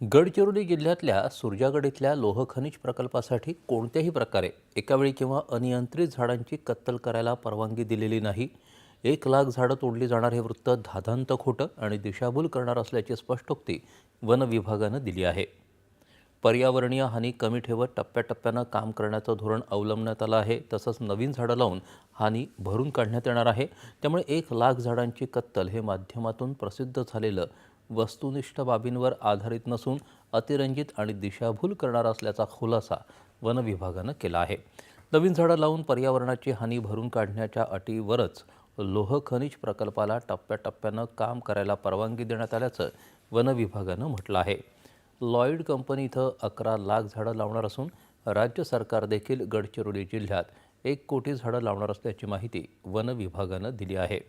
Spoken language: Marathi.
गडचिरोली जिल्ह्यातल्या सुरजागड इथल्या लोहखनिज प्रकल्पासाठी कोणत्याही प्रकारे एकावेळी किंवा अनियंत्रित झाडांची कत्तल करायला परवानगी दिलेली नाही. एक लाख झाडं तोडली जाणार हे वृत्त धादांत खोटं आणि दिशाभूल करणार असल्याची स्पष्टोक्ती वन विभागानं दिली आहे. पर्यावरणीय हानी कमी ठेवत टप्प्याटप्प्यानं काम करण्याचं धोरण अवलंबण्यात आलं आहे. तसंच नवीन झाडं लावून हानी भरून काढण्यात येणार आहे. त्यामुळे एक लाख झाडांची कत्तल हे माध्यमातून प्रसिद्ध झालेलं वस्तुनिष्ठ बाबींवर आधारित नसून अतिरंजित आणि दिशाभूल करणारा असल्याचा खुलासा वन विभागानं केला आहे. नवीन झाडं लावून पर्यावरणाची हानी भरून काढण्याच्या अटीवरच लोह खनिज प्रकल्पाला टप्प्याटप्प्यानं काम करायला परवानगी देण्यात आल्याचं वन विभागानं म्हटलं आहे. लॉईड कंपनी इथं अकरा लाख झाडं लावणार असून राज्य सरकार देखील गडचिरोली जिल्ह्यात एक कोटी झाडं लावणार असल्याची माहिती वन विभागानं दिली आहे.